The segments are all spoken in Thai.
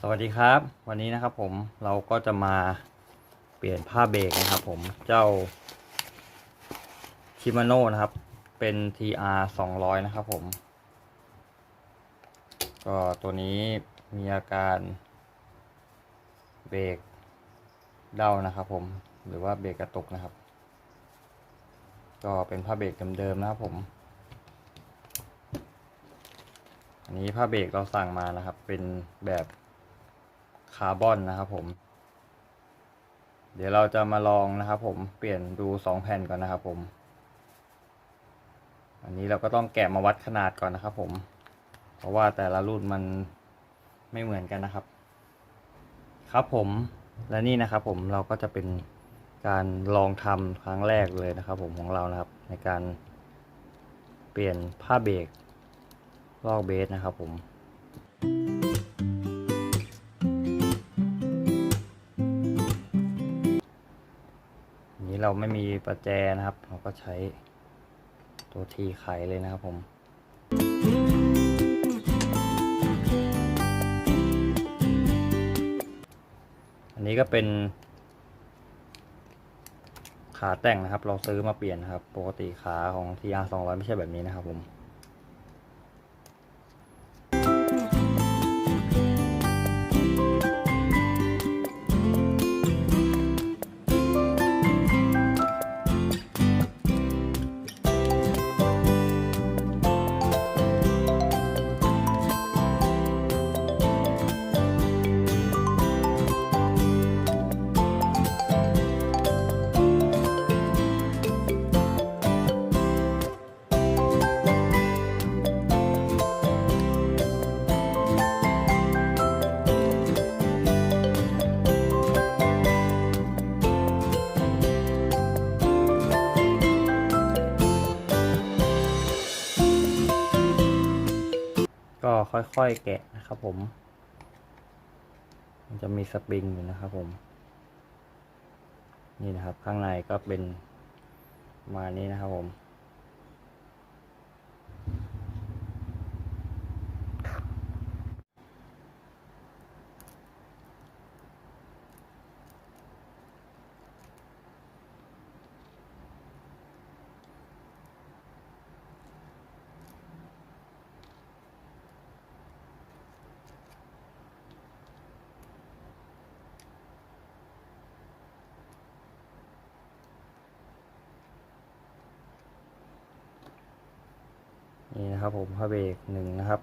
สวัสดีครับ วันนี้นะครับผมเราก็จะมาเปลี่ยนผ้าเบรกนะครับผมเจ้าชิมาโน่นะครับ เป็น TR 200 นะครับผม ก็ตัวนี้มีอาการเบรกเด้านะครับผมหรือว่าเบรกกระตุกนะครับ ก็เป็นผ้าเบรกเดิมๆนะครับผมอันนี้ผ้าเบรกเราสั่งมานะครับ เป็นแบบ คาร์บอนนะครับผม เดี๋ยวเราจะมาลองนะครับผมเปลี่ยนดูสองแผ่นก่อนนะครับผม อันนี้เราก็ต้องแกะมาวัดขนาดก่อนนะครับผม เพราะว่าแต่ละรุ่นมันไม่เหมือนกันนะครับ ครับผมและนี่นะครับผมเราก็จะเป็นการลองทำครั้งแรกเลยนะครับ ผมของเรานะครับ ในการเปลี่ยนผ้าเบรกลอกเบสนะครับผมอัน เราไม่มีประแจนะครับ เราก็ใช้ตัวทีไขเลยนะครับผมอันนี้ก็เป็นขาแต่งนะครับ เราซื้อมาเปลี่ยนนะครับ ปกติขาของ TR 200 ไม่ใช่แบบนี้นะครับผม ค่อยๆแกะนะครับผม มันจะมีสปริงอยู่นะครับผม นี่นะครับข้างในก็เป็นมานี้นะครับผม นี่นะครับผมผ้าเบรกหนึ่งนะครับ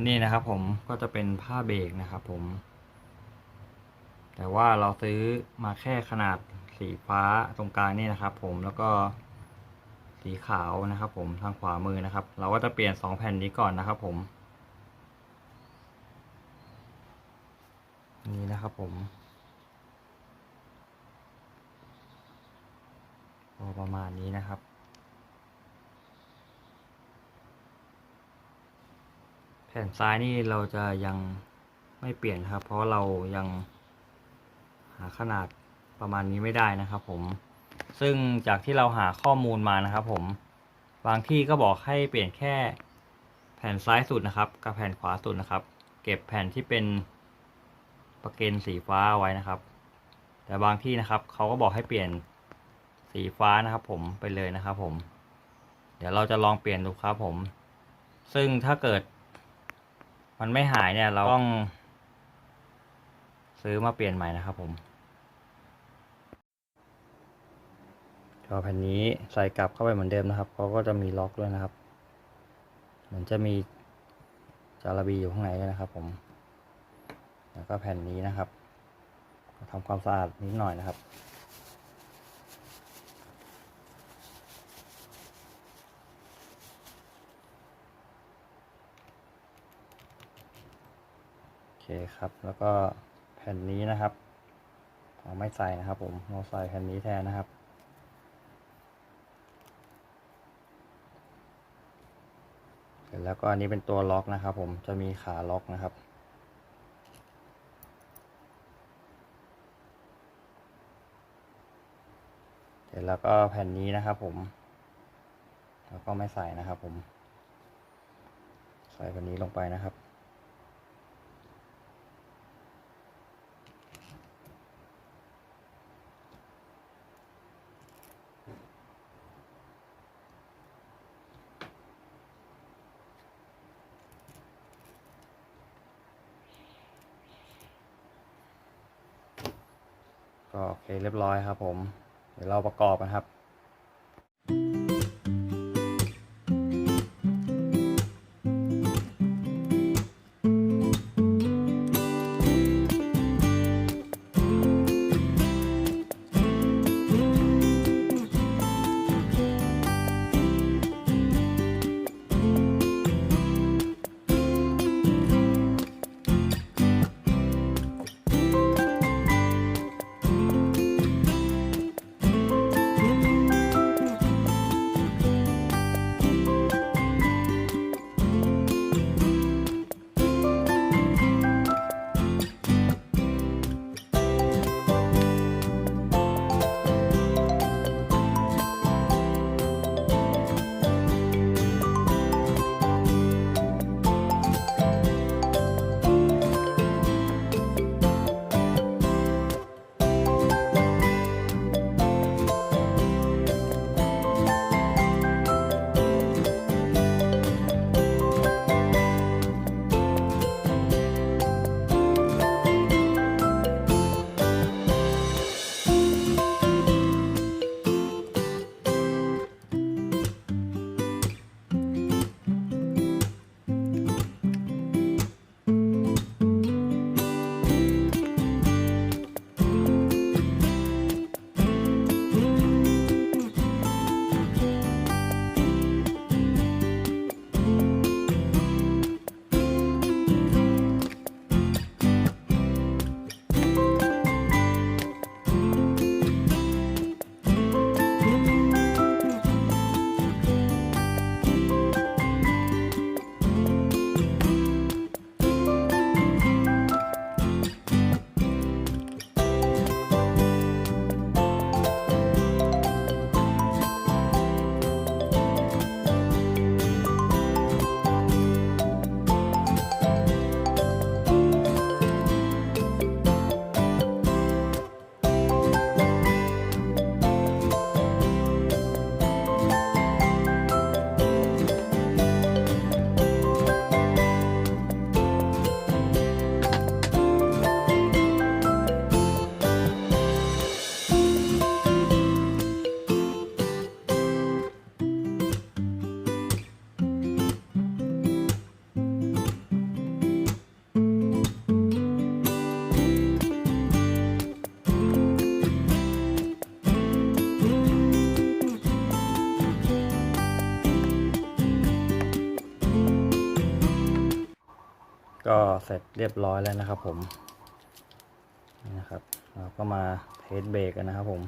อันนี้นะครับผมก็จะเป็นผ้าเบรกนะครับผม แต่ว่าเราซื้อมาแค่ขนาดสีฟ้าตรงกลางนี่นะครับ ผมแล้วก็สีขาวนะครับผมทางขวามือนะครับ เราก็จะเปลี่ยนสองแผ่นนี้ก่อนนะครับผมนี่นะครับผมประมาณนี้นะครับ แผ่นซ้ายนี่เราจะยังไม่เปลี่ยนครับ เพราะเรายังหาขนาดประมาณนี้ไม่ได้นะครับผม ซึ่งจากที่เราหาข้อมูลมานะครับผม บางที่ก็บอกให้เปลี่ยนแค่แผ่นซ้ายสุดนะครับ กับแผ่นขวาสุดนะครับ เก็บแผ่นที่เป็นประเกนสีฟ้าไว้นะครับ แต่บางที่นะครับเขาก็บอกให้เปลี่ยนสีฟ้านะครับ ผมไปเลยนะครับผม เดี๋ยวเราจะลองเปลี่ยนดูครับผม ซึ่งถ้าเกิด มันไม่หายเนี่ย เราต้อง ซื้อมาเปลี่ยนใหม่นะครับผมก็แผ่นนี้ใส่กลับเข้าไปเหมือนเดิมนะครับเขาก็จะมีล็อกด้วยนะครับ เหมือนจะมีจาระบีอยู่ข้างในด้วยนะครับ ผม แล้วก็แผ่นนี้นะครับก็ทำความสะอาดนิดหน่อยนะครับ โอเค ครับ แล้วก็แผ่นนี้นะครับเราไม่ใส่นะครับ ผมเราใส่แผ่นนี้แทนนะครับ เสร็จแล้วก็อันนี้เป็นตัวล็อกนะครับ ผมจะมีขาล็อกนะครับเสร็จแล้วก็แผ่นนี้นะครับ ผม แล้วก็ไม่ใส่นะครับ ผม ใส่แผ่นนี้ลงไปนะครับ ก็โอเคเรียบร้อยครับผม เดี๋ยวเราประกอบนะครับ ก็เสร็จเรียบร้อยแล้วนะครับผมนี่นะครับเราก็มาเทสเบรกกันนะครับผม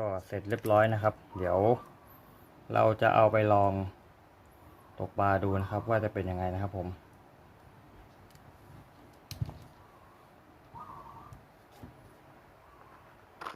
ก็เสร็จเรียบร้อยนะครับ เดี๋ยวเราจะเอาไปลองตกปลาดูนะครับ ว่าจะเป็นยังไงนะครับผม